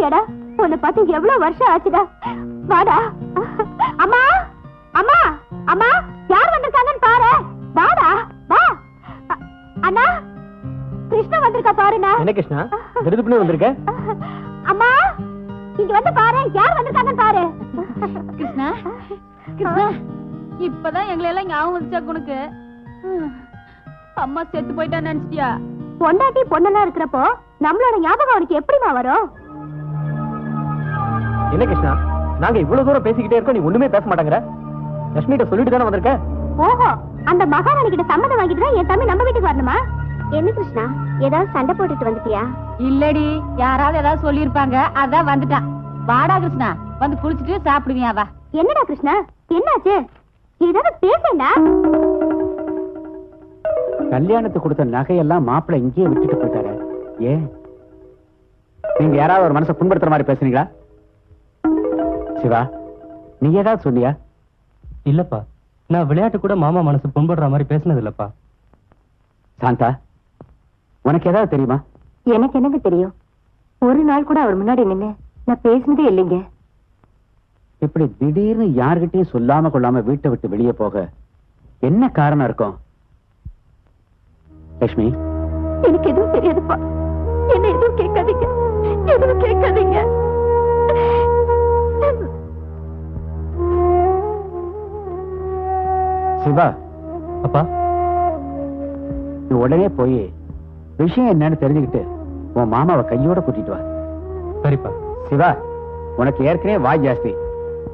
பாத்தியாடா உன்னை பார்த்து எவ்வளவு வருஷம் ஆச்சுடா? வாடா. அம்மா அம்மா அம்மா யார் வந்திருக்காங்கன்னு பாரு. வாடா வா. அண்ணா கிருஷ்ணா வந்திருக்கா பாருண்ணா. என்ன கிருஷ்ணா? திருதுப்புனே வந்திருக்க? அம்மா இங்க வந்து பாரு யார் வந்திருக்காங்கன்னு பாரு. கிருஷ்ணா கிருஷ்ணா இப்பதான் எங்களை எல்லாம் ஞாபகம் வந்துச்சா உனக்கு. அம்மா செத்து போயிட்டா நினைச்சிட்டியா? பொண்டாட்டி பொண்ணெல்லாம் இருக்கிறப்போ நம்மளோட ஞாபகம் அவனுக்கு எப்படிமா வரும்? என்ன கிருஷ்ணா? நாங்க இவ்வளவு தூரம் பேசிக்கிட்டே இருக்கோம் நீ ஒண்ணுமே பேச மாட்டேங்கிற. லட்சுமிகிட்ட சொல்லிட்டு தானே வந்திருக்க? ஓஹோ அந்த மகாராணி கிட்ட சம்மதம் வாங்கிட்டு என் தம்பி நம்ம வீட்டுக்கு வரணுமா? என்ன கிருஷ்ணா ஏதாவது சண்டை போட்டுட்டு வந்துட்டியா? இல்லடி யாராவது ஏதாவது சொல்லியிருப்பாங்க அதான் வந்துட்டான். வாடா கிருஷ்ணா வந்து குளிச்சுட்டு சாப்பிடுவியா வா. என்னடா கிருஷ்ணா என்னாச்சு? ஏதாவது பேசண்டா? கல்யாணத்துக்கு கொடுத்த நகையெல்லாம் மாப்பிள்ளை இங்கேயே விட்டுட்டு போயிட்டாரு. ஏன்? நீங்க யாராவது ஒரு மனசை புண்படுத்துற மாதிரி பேசுறீங்களா சிவா நீ ஏதாவது சொன்னியா? இல்லப்பா. நான் விளையாட்டு கூட மாமா மனசு புண்படுற மாதிரி பேசினது இல்லப்பா சாந்தா உனக்கு ஏதாவது தெரியுமா? எனக்கு என்னங்க தெரியும்? ஒரு நாள் கூட அவர் முன்னாடி நின்னு நான் பேசினதே இல்லைங்க. இப்படி திடீர்னு யார்கிட்டயும் சொல்லாம கொள்ளாம வீட்டை விட்டு வெளியே போக என்ன காரணம் இருக்கும்? லட்சுமி எனக்கு எதுவும் தெரியாதுப்பா. என்ன எதுவும் கேட்காதீங்க. எதுவும் கேட்காதீங்க. சிவா அப்பா. நீ உடனே போய் விஷயம் என்னன்னு தெரிஞ்சுக்கிட்டு உன் மாமாவை கையோட கூட்டிட்டு வா. சரிப்பா. சிவா உனக்கு ஏற்கனவே வாய் ஜாஸ்தி.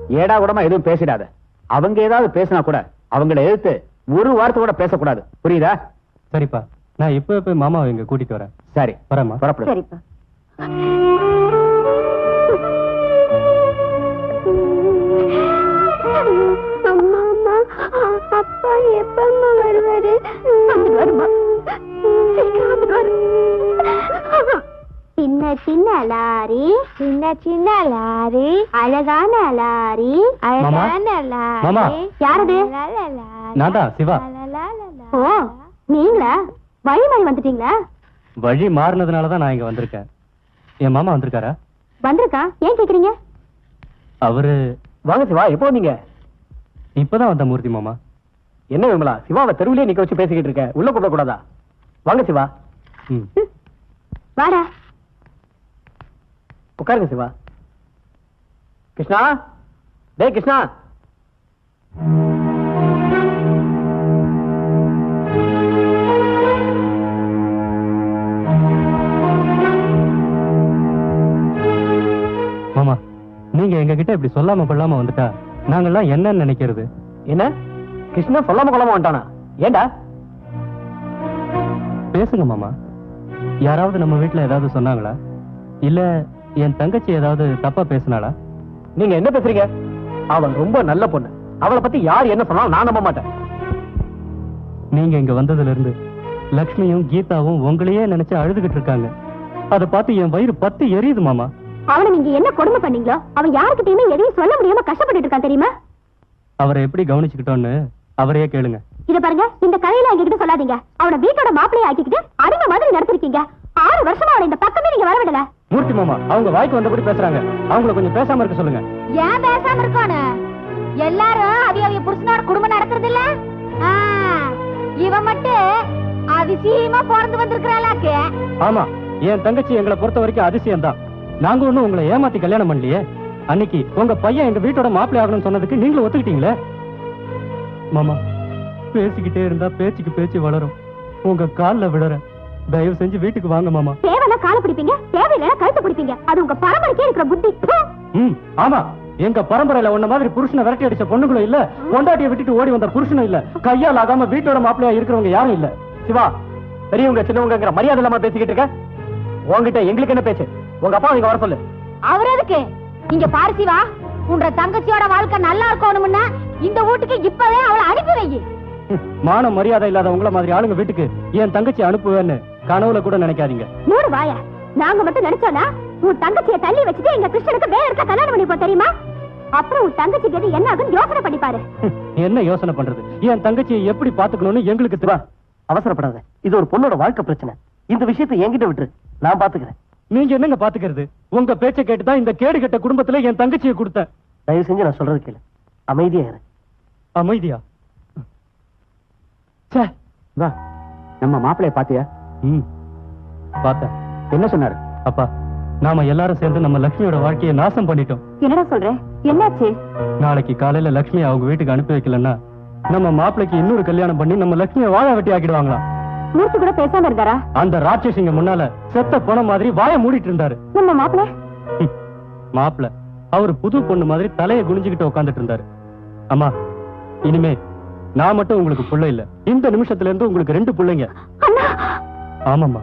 ஏடா கூடமா எதுவும் பேசிடாத. அவங்க ஏதாவது பேசினா கூட அவங்கள எதிர்த்து ஒரு வார்த்தை கூட பேசக்கூடாது. புரியுதா? சரிப்பா. நான் இப்பவே போய் மாமாவை இங்க கூட்டிட்டு வரேன். சரி. வரேம்மா. புறப்படு. சரிப்பா. அப்பா எப்பம்மா வருவாரு வருமா? சின்ன சின்ன லாரி. சின்ன சின்ன லாரி. அழகான லாரி. அழகான. லாரி. யாரது? நான் தான் சிவா. ஓ நீங்களா? வழி மாறி வந்துட்டீங்களா? வழி மாறினதுனால தான் நான் இங்க வந்திருக்கேன். என் மாமா வந்திருக்காரா? வந்திருக்கா? ஏன் கேக்குறீங்க? அவரு வாங்க சிவா எப்போ வந்தீங்க? இப்பதான் வந்த மூர்த்தி மாமா. என்ன விமலா சிவாவை தெருவிலே நிக்க வச்சு பேசிக்கிட்டு இருக்க? உள்ள கூப்பிட கூடாதா வாங்க சிவா. வாடா. உட்காருங்க சிவா. கிருஷ்ணா? டேய் கிருஷ்ணா. மாமா நீங்க எங்க கிட்ட இப்படி சொல்லாம கொள்ளாம வந்துட்டா நாங்கெல்லாம் என்னன்னு நினைக்கிறது? என்ன? கிருஷ்ணா சொல்லாம கொள்ளாம வந்துட்டானா? ஏண்டா? பேசுங்க மாமா. யாராவது நம்ம வீட்ல ஏதாவது சொன்னாங்களா? இல்ல என் தங்கச்சி ஏதாவது தப்பா பேசினாளா? நீங்க என்ன பேசுறீங்க? அவள் ரொம்ப நல்ல பொண்ணு. அவளை பத்தி யார் என்ன சொன்னாலும் நான் நம்ப மாட்டேன். நீங்க இங்க வந்ததுல இருந்து லக்ஷ்மியும் கீதாவும் உங்களையே நினைச்சு அழுதுகிட்டு இருக்காங்க. அதை பார்த்து என் வயிறு பத்து எரியுது மாமா. அவனை நீங்க என்ன கொடுமை பண்ணீங்களோ அவன் யாருக்கிட்டயுமே எதையும் சொல்ல முடியாம கஷ்டப்பட்டுட்டு இருக்கான் தெரியுமா? அவரை எப்படி கவனிச்சுக்கிட்டோன்னு அவரையே கேளுங்க. இத பாருங்க இந்த கதையில எங்ககிட்ட சொல்லாதீங்க. அவனை வீட்டோட மாப்பிளைய ஆக்கிக்கிட்டு அடிமை மாதிரி நடத்திருக்கீங்க. ஆறு வருஷமா அவனை இந்த பக்கமே நீங்க வரவிடல. மூர்த்தி மாமா அவங்க வாய்க்கு வந்தபடி பேசுறாங்க. அவங்கள கொஞ்சம் பேசாம இருக்க சொல்லுங்க. ஏன் பேசாம இருக்கானு எல்லாரும் அவி அவிய புருஷனோட குடும்பம் நடக்கிறது இல்ல? இவன் மட்டும் அதிசயமா பிறந்து வந்திருக்கிறாளாக்கு. ஆமா என் தங்கச்சி எங்களை பொறுத்த வரைக்கும் அதிசயம் தான் நாங்க ஒண்ணும் உங்களை ஏமாத்தி கல்யாணம் பண்ணலையே. அன்னைக்கு உங்க பையன் எங்க வீட்டோட மாப்பிள்ளை ஆகணும்னு சொன்னதுக்கு நீங்களும் ஒத்துக்கிட்டீங்களே? மாமா பேசிக்கிட்டே இருந்தா பேச்சுக்கு பேச்சு வளரும். உங்க கால்ல விடுறேன் தயவு செஞ்சு வீட்டுக்கு வாங்க மாமா. தேவைன்னா காலை பிடிப்பீங்க? தேவையில்லைன்னா கழுத்து பிடிப்பீங்க. அது உங்க பரம்பரைக்கே இருக்கிற புத்தி. ம் ஆமா. எங்க பரம்பரையில உன்ன மாதிரி புருஷனை விரட்டி அடிச்ச பொண்ணுங்களும் இல்ல. பொண்டாட்டியை விட்டுட்டு ஓடி வந்த புருஷனும் இல்ல. கையால் ஆகாம வீட்டோட மாப்பிள்ளையா இருக்கிறவங்க யாரும் இல்ல. சிவா பெரியவங்க சின்னவங்கங்கிற மரியாதை இல்லாம பேசிக்கிட்டு இருக்க. உன்கிட்ட எங்களுக்கு என்ன பேச்சு? உங்க அப்பா இங்க வர சொல்லு. அவர் எதுக்கு? இங்க பாரு சிவா உன்ற தங்கச்சியோட வாழ்க்கை நல்லா இருக்கணும்னா இந்த வீட்டுக்கு இப்பவே அவளை அனுப்பி வை. மான மரியாதை இல்லாத உங்கள மாதிரி ஆளுங்க வீட்டுக்கு என் தங்கச்சி அனுப்புவேன்னு கனவுல கூட நினைக்காதீங்க. மூடு வாய. நாங்க மட்டும் நினைச்சோம்னா உன் தங்கச்சியை தள்ளி வச்சுட்டு எங்க கிருஷ்ணனுக்கு வேற இருக்க கல்யாணம் பண்ணிப்போம் தெரியுமா? அப்புறம் உன் தங்கச்சி கதி என்ன ஆகும் யோசனை பண்ணி பாரு. என்ன யோசனை பண்றது? என் தங்கச்சியை எப்படி பாத்துக்கணும்னு எங்களுக்கு தெரியும் அவசரப்படாத. இது ஒரு பொண்ணோட வாழ்க்கை பிரச்சனை. இந்த விஷயத்தை என்கிட்ட விட்டுரு. நான் பாத்துக்கிறேன். நீங்க என்னங்க பாத்துக்கிறது? உங்க பேச்சை கேட்டுதான் இந்த கேடு கெட்ட குடும்பத்துல என் தங்கச்சியை கொடுத்தேன். தயவு செஞ்சு நான் சொல்றது கேளு. அமைதியா இரு. அமைதியா? ச்சே. வா. நம்ம மாப்பிளைய பாத்தியா? ம். பார்த்தேன். என்ன சொன்னாரு? அப்பா நாம எல்லாரும் சேர்ந்து நம்ம லக்ஷ்மியோட வாழ்க்கையை நாசம் பண்ணிட்டோம். என்னடா சொல்ற? என்னாச்சு? நாளைக்கு காலையில லக்ஷ்மி அவங்க வீட்டுக்கு அனுப்பி வைக்கலன்னா நம்ம மாப்பிளைக்கு இன்னொரு கல்யாணம் பண்ணி நம்ம லக்ஷ்மியை வாழ வெட்டி ஆக்கிடுவாங்களாம். மூர்த்தி கூட பேசாம இருந்தாரா? அந்த ராட்சசிங்க முன்னால செத்த போன மாதிரி வாயை மூடிட்டு இருந்தாரு. நம்ம மாப்பிள்ள ஹம், மாப்பிள அவர் புது பொண்ணு மாதிரி தலையை குனிஞ்சுக்கிட்டு உட்கார்ந்துட்டு இருந்தாரு. அம்மா இனிமே நான் மட்டும் உங்களுக்கு புள்ள இல்ல. இந்த நிமிஷத்துல இருந்து உங்களுக்கு ரெண்டு பிள்ளைங்க. ஆமாம்மா.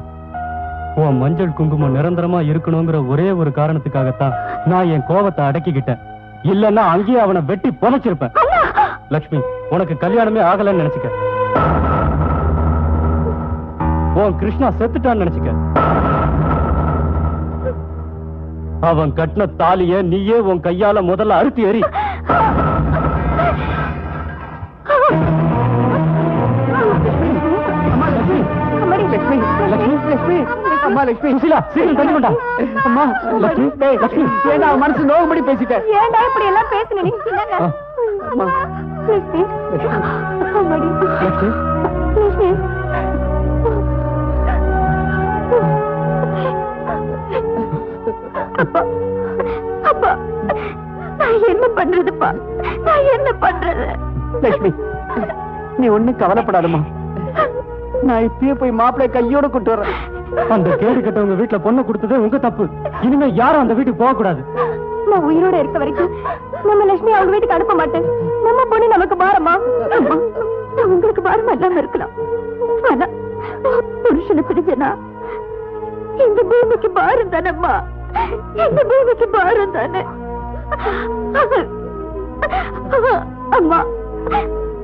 உன் மஞ்சள் குங்குமம் நிரந்தரமா இருக்கணுங்கிற ஒரே ஒரு காரணத்துக்காகத்தான் நான் என் கோவத்தை அடக்கிக்கிட்டேன். இல்லன்னா அங்கேயே அவனை வெட்டி புதைச்சிருப்பேன். லக்ஷ்மி உனக்கு கல்யாணமே ஆகலன்னு நினைச்சுக்க. உன் கிருஷ்ணா செத்துட்டான்னு நினைச்சுக்க. அவன் கட்டின தாலிய நீயே உன் கையால முதல்ல அறுத்து எறி. அம்மா லட்சுமி சுசிலா சீக்கிரம் தள்ளி கொண்டா அம்மா லட்சுமி டேய் லட்சுமி ஏண்டா அவன் மனசு நோவும்படி பேசிட்ட ஏன்டா இப்படி எல்லாம் பேசுன நீ. அம்மா லட்சுமி. அம்மாடி. லட்சுமி லட்சுமி. அப்பா அப்பா நான் என்ன பண்றதுப்பா நான் என்ன பண்றது லட்சுமி நீ ஒண்ணும் கவலைப்படாதம்மா நான் இப்பயே போய் மாப்பிள்ளை கையோட கூட்டு வரேன் அந்த கேடு கட்டவங்க வீட்டுல பொண்ணு கொடுத்தது உங்க தப்பு. இனிமே யாரும் அந்த வீட்டுக்கு போக கூடாது நான் உயிரோட இருக்க வரைக்கும் நம்ம லட்சுமி அவங்க வீட்டுக்கு அனுப்ப மாட்டேன். நம்ம பொண்ணு நமக்கு பாரமா? உங்களுக்கு பாரமா இல்லாம இருக்கலாம். ஆனா புருஷனை பிரிஞ்சனா இந்த பூமிக்கு பாரம் தானம்மா? இந்த பூமிக்கு பாரம் தானே? அம்மா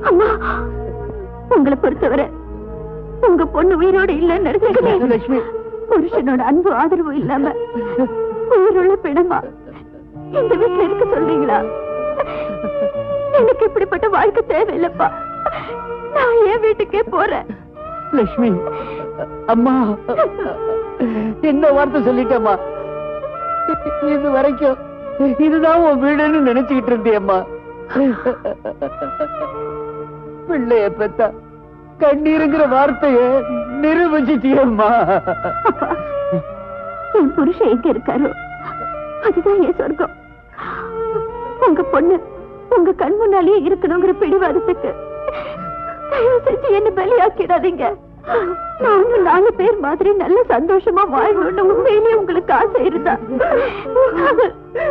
அம்மா உங்களை பொறுத்தவரை உங்க பொண்ணு உயிரோட இல்லைன்னு நினைச்சுக்கிறேன் லட்சுமி புருஷனோட அன்பு ஆதரவு இல்லாம உயிருள்ள பிணமா? இந்த வீட்டுல இருக்க சொல்றீங்களா? எனக்கு இப்படிப்பட்ட வாழ்க்கை தேவையில்லப்பா. நான் என் வீட்டுக்கே போறேன். லட்சுமி அம்மா என்ன வார்த்தை சொல்லிட்டேம்மா? இது வரைக்கும் இதுதான் உன் வீடுன்னு நினைச்சுக்கிட்டு இருந்தியம்மா பிள்ளைய பெத்தா கண்ணீருங்கிற வார்த்தைய நிரூபிச்சிட்டியம்மா. என் புருஷன் எங்க இருக்காரோ? அதுதான் என் சொர்க்கம். உங்க பொண்ணு உங்க கண் முன்னாலேயே இருக்கணுங்கிற பிடிவாதத்துக்கு தயவு செஞ்சு என்ன பலியாக்கிடாதீங்க. நானும் நாலு பேர் மாதிரி நல்ல சந்தோஷமா வாழணும்னு உண்மையிலேயே உங்களுக்கு ஆசை இருந்தா.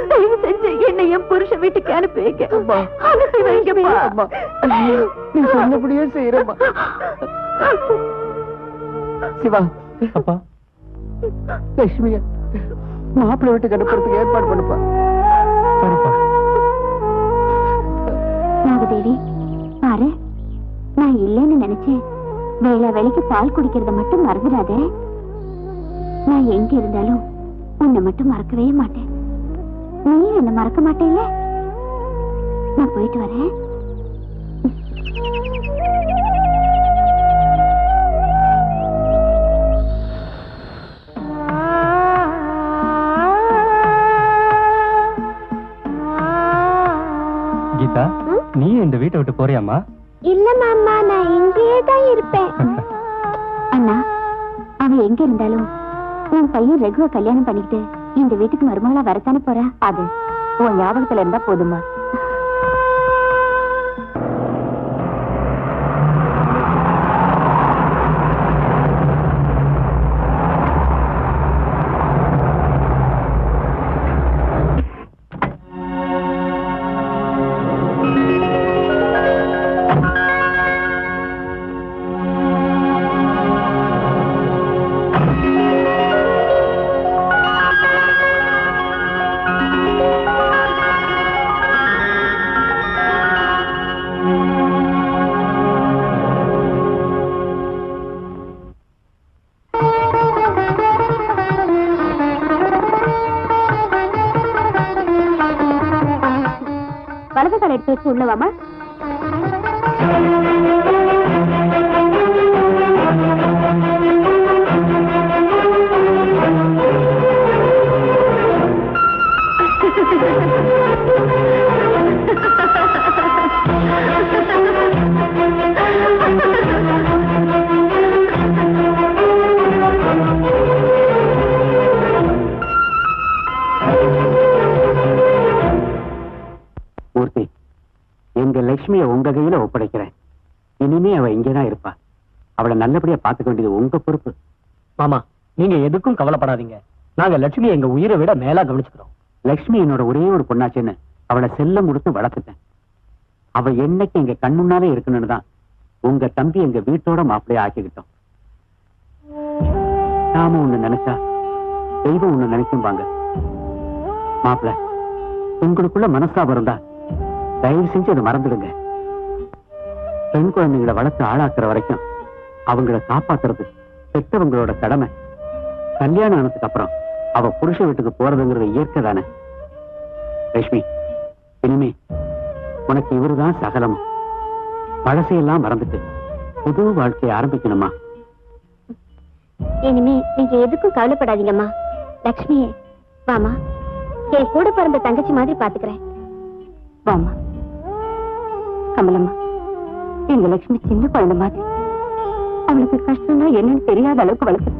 தயவு செஞ்சு என்னை என் புருஷன் வீட்டுக்கு அனுப்பி வைங்க அம்மா. அனுப்பி வைங்கப்பா. அம்மா, நீ சொன்னபடியே செய்யறம்மா சிவா. அப்பா. லட்சுமிய. மாப்பிள்ளை வீட்டுக்கு அனுப்புறதுக்கு ஏற்பாடு பண்ணுப்பா. சரிப்பா. நாகதேவி பாரு. நான் இல்லைன்னு நினைச்சேன். வேளை வேலைக்கு பால் குடிக்கிறத மட்டும் மறந்துடாதே. நான் எங்க இருந்தாலும் உன்னை மட்டும் மறக்கவே மாட்டேன். நீ என்ன மறக்க மாட்டேல்ல? நான் போயிட்டு வரேன். கீதா நீ இந்த வீட்டை விட்டு போறியாமா இல்ல மாமா நான் இங்கேயே தான் இருப்பேன். அண்ணா அவன் எங்க இருந்தாலும் உன் பையன் ரகுவ கல்யாணம் பண்ணிக்கிட்டு இந்த வீட்டுக்கு மருமகளா வரத்தானே போறா? அது உன் ஞாபகத்துல இருந்தா போதுமா Sesungguhnya, Mama. நல்லபடியா பாத்துக்க வேண்டியது உங்க பொறுப்பு. மாமா நீங்க எதுக்கும் கவலைப்படாதீங்க. நாங்க லட்சுமி எங்க உயிரை விட மேலா கவனிச்சுக்கிறோம். லட்சுமி என்னோட ஒரே ஒரு பொண்ணாச்சுன்னு அவளை செல்லம் கொடுத்து வளர்த்துட்டேன். அவ என்னைக்கு எங்க கண் முன்னாலே இருக்கணும்னு தான் உங்க தம்பி எங்க வீட்டோட மாப்பிள்ளைய ஆக்கிக்கிட்டோம். நாம ஒண்ணு நினைச்சா தெய்வம் ஒண்ணு நினைக்கும்பாங்க. மாப்பிள்ள உங்களுக்குள்ள மனசாபம் தான் தயவு செஞ்சு அதை மறந்துடுங்க. பெண் குழந்தைகளை வளர்த்து ஆளாக்குற வரைக்கும் அவங்கள காப்பாத்துறது பெற்றவங்களோட கடமை. கல்யாணம் ஆனதுக்கு அப்புறம் அவ புருஷ வீட்டுக்கு போறதுங்கிறது இயற்கை தானே. ரஷ்மி இனிமே உனக்கு இவருதான் சகலமும் பழசையெல்லாம் மறந்துட்டு புது வாழ்க்கையை ஆரம்பிக்கணுமா? இனிமே நீங்க எதுக்கும் கவலைப்படாதீங்கம்மா. லக்ஷ்மியே வாமா என் கூட பிறந்த தங்கச்சி மாதிரி பாத்துக்கிறேன். வாமா கமலம்மா எங்க லட்சுமி சின்ன குழந்தை மாதிரி. அவளுக்கு கஷ்டம்னா என்னன்னு தெரியாத அளவுக்கு வளர்க்குது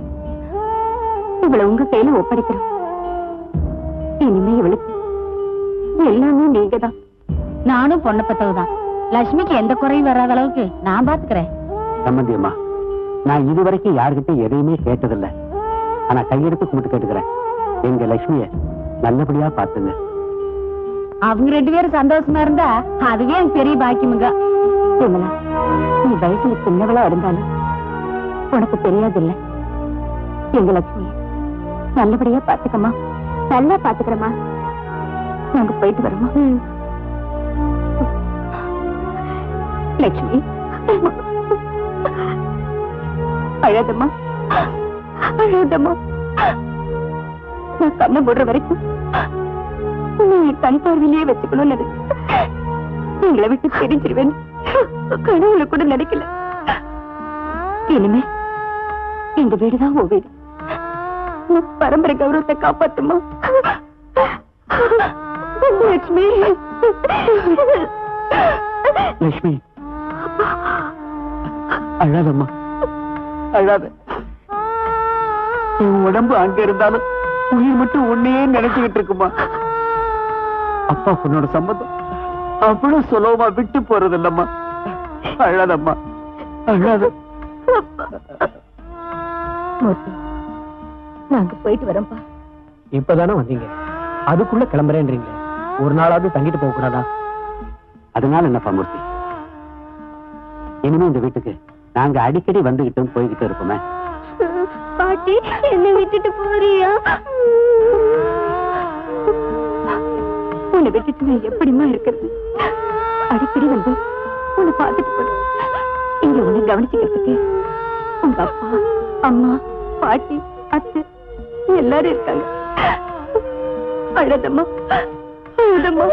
இவளை உங்க கையில ஒப்படைக்கிறோம். இனிமே இவளுக்கு எல்லாமே நீங்க தான் நானும் பொண்ணு பத்தவுதான். லட்சுமிக்கு எந்த குறையும் வராத அளவுக்கு நான் பாத்துக்கிறேன். சம்பந்தி அம்மா நான் இதுவரைக்கும் யார்கிட்ட எதையுமே கேட்டதில்ல. ஆனா கையெடுத்து கும்பிட்டு கேட்டுக்கிறேன். எங்க லட்சுமிய நல்லபடியா பாத்துங்க அவங்க ரெண்டு பேரும் சந்தோஷமா இருந்தா அதுவே எனக்கு பெரிய பாக்கியமுங்க. விமலா நீ வயசுல சின்னவளா இருந்தாலும் உனக்கு தெரியாதில்ல? எங்க லட்சுமி நல்லபடியா பாத்துக்கமா நல்லா பாத்துக்கிறமா நாங்க போயிட்டு வரோமா லட்சுமி அழாதம்மா. அழாதம்மா. நான் கண்ணை மூடுற வரைக்கும் நீ கண் பார்வையிலேயே வச்சுக்கணும்னு எங்களை விட்டு பிரிஞ்சிருவேன் கனவுல கூட நினைக்கல. இனிமே எங்க வீடுதான் உன் வீடு. பரம்பரை கௌரவத்தை காப்பாத்துமா? லட்சுமி. லட்சுமி. அழாதம்மா. அழாத. உன் உடம்பு அங்க இருந்தாலும் உயிர் மட்டும் உன்னையே நினைச்சுக்கிட்டு இருக்குமா? அப்பா பொண்ணோட சம்மதம். அவ்வளவு சுலபமா விட்டு போறது இல்லம்மா அழாதம்மா. அழாத. மூர்த்தி. நாங்க போயிட்டு வரோம்ப்பா இப்பதானே வந்தீங்க? அதுக்குள்ள கிளம்புறேன்றீங்களே. ஒரு நாளாவது தங்கிட்டு போக கூடாதா? அதனால என்னப்பா மூர்த்தி? இனிமே இந்த வீட்டுக்கு நாங்க அடிக்கடி வந்துகிட்டும் போய்கிட்டு இருப்போமே. பாட்டி என்ன விட்டுட்டு போறியா? உன்னை விட்டுட்டு நான் எப்படிமா இருக்கிறது? அடிக்கடி வந்து உன்னை பார்த்துட்டு போறேன். இங்க உன்னை கவனிச்சுக்கிறதுக்கு உங்க அப்பா அம்மா பாட்டி அத்தை எல்லாரும் இருக்காங்க. அழுதம்மா அழுதம்மா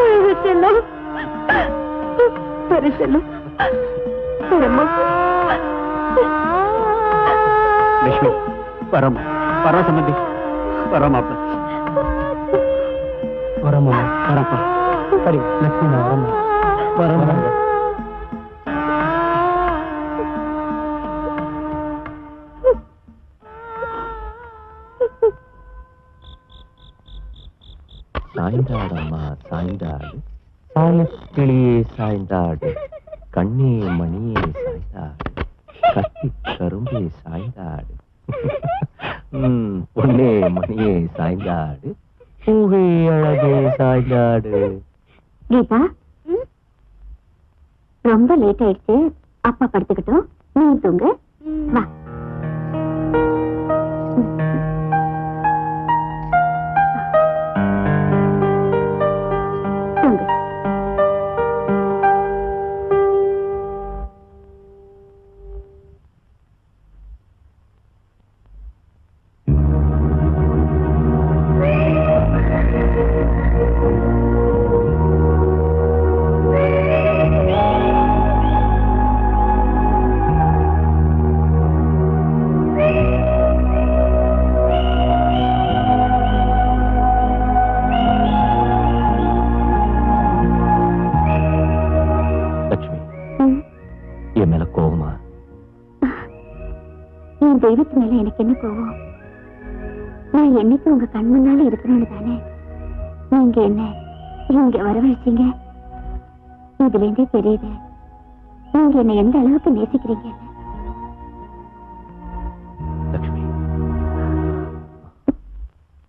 அழுது செல்லம் பெரு செல்லம் வரம்மா. லட்சுமி வரோம் வரோம் சம்பந்தி. வரோம் மாப்பிள்ள வரமா வரப்பா சரி லட்சுமி நான் வரமா வரமா சாய்ந்தாடு. சாயக்கிளியே சாய்ந்தாடு. கண்ணே மணியே சாய்ந்தாடு. கத்தி கரும்பே சாய்ந்தாடு. பொன்னே மணியே சாய்ந்தாடு. பூவே அழகே சாய்ந்தாடு. கீதா ரொம்ப லேட் ஆயிடுச்சு. அப்பா படுத்துக்கிட்டோம். நீ தூங்க. வா. தெய்வத்து மேல எனக்கு என்ன கோவம்? நான் என்னைக்கு உங்க கண் முன்னால இருக்கணும்னு தானே? நீங்க என்ன இங்க வரவழைச்சீங்க? இதுல இருந்தே தெரியுது. நீங்க என்ன எந்த அளவுக்கு நேசிக்கிறீங்க?